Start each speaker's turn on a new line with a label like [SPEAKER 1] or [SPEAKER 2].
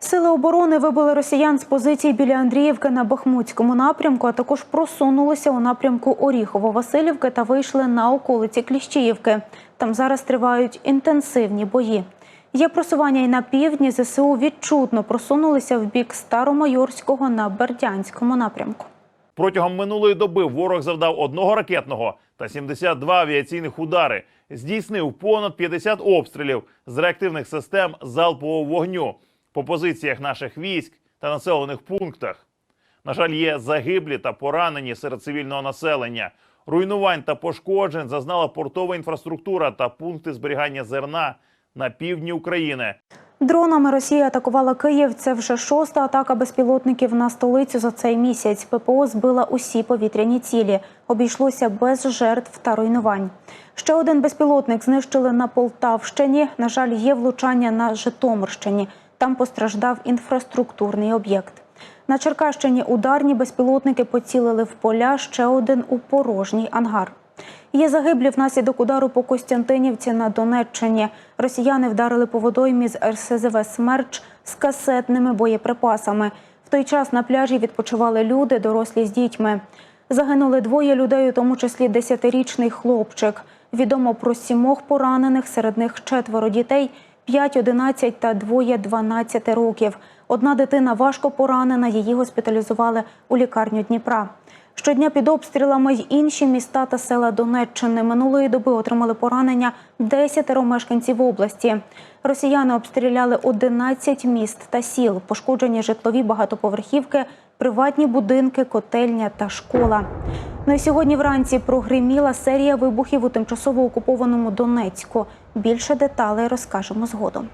[SPEAKER 1] Сили оборони вибили росіян з позицій біля Андріївки на Бахмутському напрямку, а також просунулися у напрямку Оріхово-Василівки та вийшли на околиці Кліщіївки. Там зараз тривають інтенсивні бої. Є просування і на півдні. ЗСУ відчутно просунулися в бік Старомайорського на Бердянському напрямку.
[SPEAKER 2] Протягом минулої доби ворог завдав одного ракетного та 72 авіаційних удари, здійснив понад 50 обстрілів з реактивних систем залпового вогню по позиціях наших військ та населених пунктах. На жаль, є загиблі та поранені серед цивільного населення. Руйнувань та пошкоджень зазнала портова інфраструктура та пункти зберігання зерна на півдні України.
[SPEAKER 1] Дронами Росія атакувала Київ. Це вже шоста атака безпілотників на столицю за цей місяць. ППО збила усі повітряні цілі. Обійшлося без жертв та руйнувань. Ще один безпілотник знищили на Полтавщині. На жаль, є влучання на Житомирщині. Там постраждав інфраструктурний об'єкт. На Черкащині ударні безпілотники поцілили в поля. Ще один у порожній ангар. Є загиблі внаслідок удару по Костянтинівці на Донеччині. Росіяни вдарили по водоймі з РСЗВ «Смерч» з касетними боєприпасами. В той час на пляжі відпочивали люди, дорослі з дітьми. Загинули двоє людей, у тому числі десятирічний хлопчик. Відомо про сімох поранених, серед них четверо дітей, 5, 11 та двоє 12 років. Одна дитина важко поранена, її госпіталізували у лікарню Дніпра. Щодня під обстрілами й інші міста та села Донеччини минулої доби отримали поранення 10 мешканців області. Росіяни обстріляли 11 міст та сіл, пошкоджені житлові багатоповерхівки, приватні будинки, котельня та школа. Ну і сьогодні вранці прогриміла серія вибухів у тимчасово окупованому Донецьку. Більше деталей розкажемо згодом.